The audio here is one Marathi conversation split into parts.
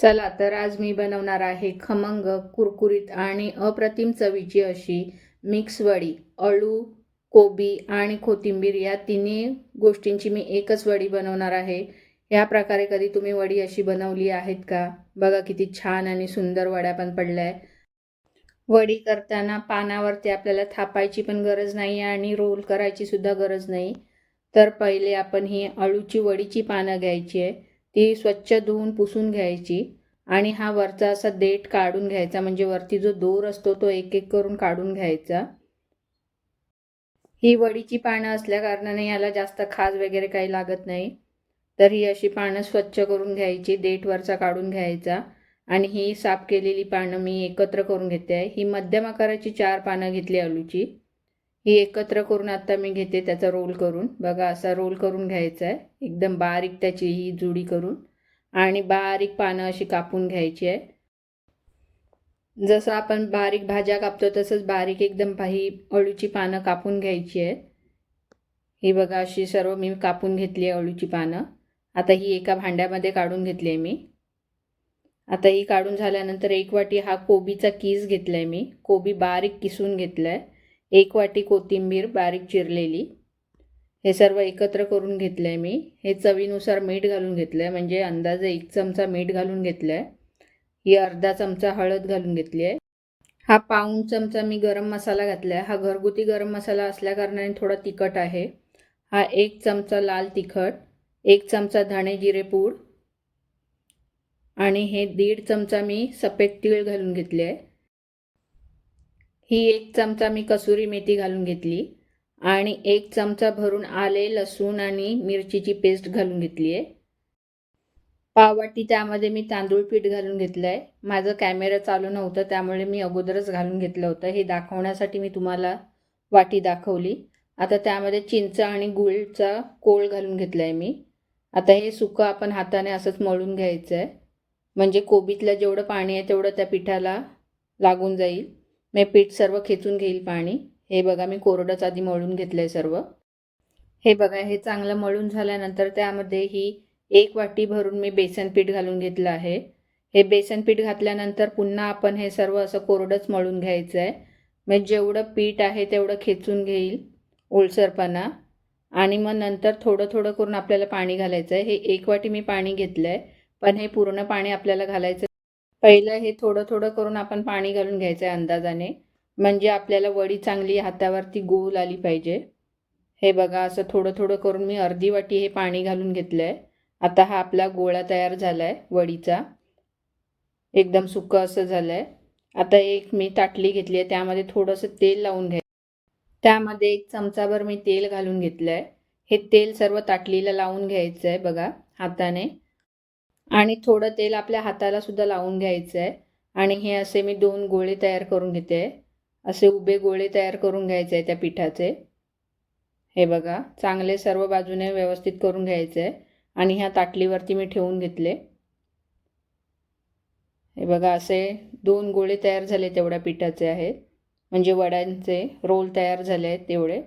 चला तर आज मी बनवणार आहे खमंग कुरकुरीत आणि अप्रतिम चवीची अशी मिक्स वडी. अळू कोबी आणि कोथिंबीर या तिन्ही गोष्टींची मी एकच वडी बनवणार आहे. या प्रकारे कधी तुम्ही वडी अशी बनवली आहेत का? बघा किती छान आणि सुंदर वड्या पण पडल्या. आहे वडी करताना पानावरती आपल्याला थापायची पण गरज नाही आहे आणि रोल करायची सुद्धा गरज नाही. तर पहिले आपण ही अळूची वडीची पानं घ्यायची आहे. ती स्वच्छ धुवून पुसून घ्यायची आणि हा वरचा असा देठ काढून घ्यायचा म्हणजे वरती जो दोर असतो तो एक एक करून काढून घ्यायचा. ही वडीची पानं असल्या कारणाने याला जास्त खाज वगैरे काही लागत नाही. तर ही अशी पानं स्वच्छ करून घ्यायची देठ वरचा काढून घ्यायचा. आणि ही साफ केलेली पानं मी एकत्र करून घेते. आहे ही मध्यम आकाराची चार पानं घेतली आलूची. ही एकत्र करून आता मी घेते त्याचा रोल करून. बघा असा रोल करून घ्यायचा आहे. एकदम बारीक त्याची ही जुडी करून. आणि बारीक पानं अशी कापून घ्यायची आहे. जसं आपण बारीक भाज्या कापतो तसंच बारीक एकदम ही अळूची पानं कापून घ्यायची आहेत. ही बघा अशी सर्व मी कापून घेतली आहे अळूची पानं. आता ही एका भांड्यामध्ये काढून घेतली आहे मी. आता ही काढून झाल्यानंतर एक वाटी हा कोबीचा कीस घेतला आहे मी. कोबी बारीक किसून घेतला आहे एक वाटी कोथिंबीर बारीक चिरलेली. हे सर्व एकत्र करून घेतलं आहे मी. हे चवीनुसार मीठ घालून घेतलं आहे म्हणजे अंदाजे एक चमचा मीठ घालून घेतलं आहे ही अर्धा चमचा हळद घालून घेतली आहे. हा पाऊण चमचा मी गरम मसाला घातला आहे हा घरगुती गरम मसाला असल्याकारणाने थोडा तिखट आहे. हा एक चमचा लाल तिखट एक चमचा धणे जिरे पूड आणि हे दीड चमचा मी सफेद तीळ घालून घेतले आहे ही एक चमचा मी कसुरी मेथी घालून घेतली आणि एक चमचा भरून आले लसूण आणि मिरचीची पेस्ट घालून घेतली आहे. पाववाटी त्यामध्ये मी तांदूळ पीठ घालून घेतलं आहे माझं कॅमेरा चालू नव्हतं त्यामुळे मी अगोदरच घालून घेतलं होतं. हे दाखवण्यासाठी मी तुम्हाला वाटी दाखवली. आता त्यामध्ये चिंच आणि गुळचा कोळ घालून घेतला आहे मी. आता हे सुकं आपण हाताने असंच मळून घ्यायचं आहे म्हणजे कोबीतलं जेवढं पाणी आहे तेवढं त्या पिठाला लागून जाईल. मी पीठ सर्व खेचून घेईल पाणी. हे बघा मी कोरडंच आधी मळून घेतलं आहे सर्व. हे बघा हे चांगलं मळून झाल्यानंतर त्यामध्ये ही एक वाटी भरून मी बेसन पीठ घालून घेतलं आहे. हे बेसन पीठ घातल्यानंतर पुन्हा आपण हे सर्व असं कोरडंच मळून घ्यायचं आहे मग जेवढं पीठ आहे तेवढं खेचून घेईल ओलसरपणा. आणि मग नंतर थोडं थोडं करून आपल्याला पाणी घालायचं आहे हे एक वाटी मी पाणी घेतलं आहे पण हे पूर्ण पाणी आपल्याला घालायचं पहिलं हे थोडं थोडं करून आपण पाणी घालून घ्यायचं आहे अंदाजाने. म्हणजे आपल्याला वडी चांगली हातावरती गोल आली पाहिजे. हे बघा असं थोडं थोडं करून मी अर्धी वाटी हे पाणी घालून घेतलं आहे आता हा आपला गोळा तयार झाला आहे वडीचा. एकदम सुकं असं झालं आहे आता एक मी ताटली घेतली आहे त्यामध्ये थोडंसं तेल लावून घ्या त्यामध्ये एक चमचाभर मी तेल घालून घेतलं आहे हे तेल सर्व ताटलीला लावून घ्यायचं आहे बघा हाताने. आणि थोडं तेल आपल्या हाताला सुद्धा लावून घ्यायचं आहे आणि हे असे मी दोन गोळे तयार करून घेते. असे उभे गोळे तयार करून घ्यायचे आहे त्या पिठाचे. हे बघा चांगले सर्व बाजूने व्यवस्थित करून घ्यायचे आहे आणि ह्या ताटलीवरती मी ठेवून घेतले. हे बघा असे दोन गोळे तयार झाले तेवढ्या पिठाचे आहेत. म्हणजे वड्यांचे रोल तयार झाले आहेत तेवढे.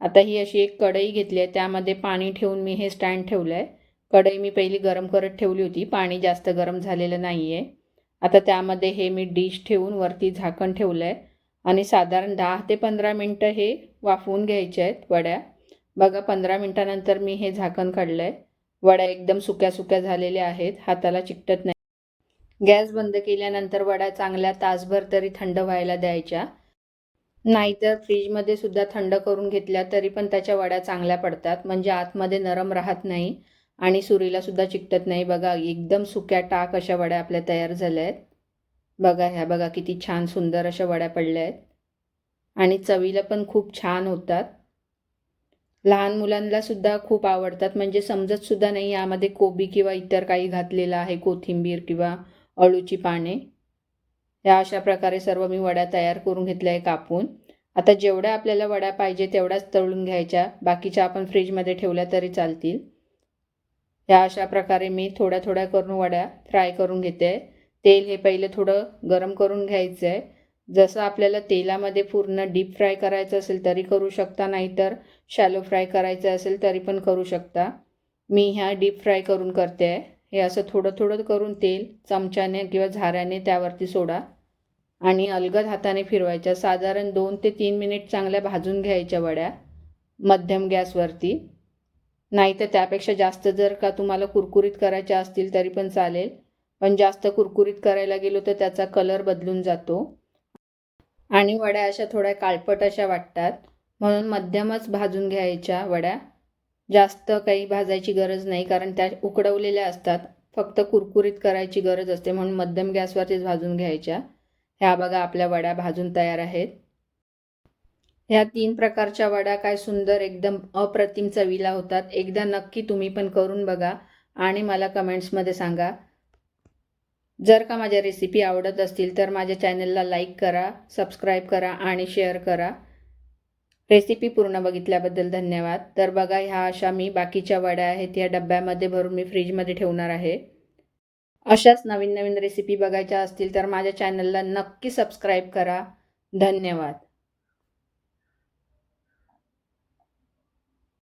आता ही अशी एक कढई घेतली आहे. त्यामध्ये पाणी ठेवून मी हे स्टँड ठेवलं आहे कढई मी पहिली गरम करत ठेवली होती. पाणी जास्त गरम झालेलं नाही आहे आता त्यामध्ये हे मी डिश ठेवून वरती झाकण ठेवलं आहे आणि साधारण दहा ते पंधरा मिनटं हे वाफवून घ्यायचे आहेत वड्या. बघा पंधरा मिनटानंतर मी हे झाकण काढलं आहे वड्या एकदम सुक्या सुक्या झालेल्या आहेत. हाताला चिकटत नाही. गॅस बंद केल्यानंतर वड्या चांगल्या तासभर तरी थंड व्हायला द्यायच्या. नाहीतर फ्रीजमध्ये सुद्धा थंड करून घेतल्या तरी पण त्याच्या वड्या चांगल्या पडतात. म्हणजे आतमध्ये नरम राहत नाही. आणि सुरीला सुद्धा चिकटत नाही. बघा एकदम सुक्या टाक अशा वड्या आपल्या तयार झाल्या आहेत. बघा ह्या बघा किती छान सुंदर अशा वड्या पडल्या आहेत. आणि चवीला पण खूप छान होतात. लहान मुलांना सुद्धा खूप आवडतात. म्हणजे समजत सुद्धा नाही यामध्ये कोबी किंवा इतर काही घातलेलं आहे कोथिंबीर किंवा अळूची पाने. या अशा प्रकारे सर्व मी वड्या तयार करून घेतल्या आहे कापून. आता जेवढ्या आपल्याला वड्या पाहिजे तेवढ्याच तळून घ्यायच्या. बाकीच्या आपण फ्रीजमध्ये ठेवल्या तरी चालतील. ह्या अशा प्रकारे मी थोड्या थोड्या करून वड्या फ्राय करून घेते. तेल हे पहिले थोडं गरम करून घ्यायचं आहे जसं आपल्याला तेलामध्ये पूर्ण डीप फ्राय करायचं असेल तरी करू शकता नाहीतर शॅलो फ्राय करायचं असेल तरी पण करू शकता. मी ह्या डीप फ्राय करून करते. आहे हे असं थोडं थोडं करून तेल चमच्याने किंवा झाऱ्याने त्यावरती सोडा. आणि अलगद हाताने फिरवायच्या. साधारण दोन ते तीन मिनिट चांगल्या भाजून घ्यायच्या वड्या मध्यम गॅसवरती. नाही तर त्यापेक्षा जास्त जर का तुम्हाला कुरकुरीत करायच्या असतील तरी पण चालेल. पण जास्त कुरकुरीत करायला गेलो तर त्याचा कलर बदलून जातो. आणि वड्या अशा थोड्या काळपट अशा वाटतात. म्हणून मध्यमच भाजून घ्यायच्या वड्या. जास्त काही भाजायची गरज नाही कारण त्या उकडवलेल्या असतात. फक्त कुरकुरीत करायची गरज असते म्हणून मध्यम गॅसवरतीच भाजून घ्यायच्या. ह्या बघा आपल्या वड्या भाजून तयार आहेत. ह्या तीन प्रकारच्या वड्या काय सुंदर एकदम अप्रतिम चवीला होतात. एकदा नक्की तुम्ही पण करून बघा आणि मला कमेंट्समध्ये सांगा. जर का माझ्या रेसिपी आवडत असतील तर माझ्या चॅनलला लाईक करा सबस्क्राईब करा आणि शेअर करा. रेसिपी पूर्ण बघितल्याबद्दल धन्यवाद. तर बघा ह्या अशा मी बाकीच्या वड्या आहेत या डब्यामध्ये भरून मी फ्रीजमध्ये ठेवणार आहे. अशाच नवीन नवीन रेसिपी बघायच्या असतील तर माझ्या चॅनलला नक्की सबस्क्राईब करा. धन्यवाद.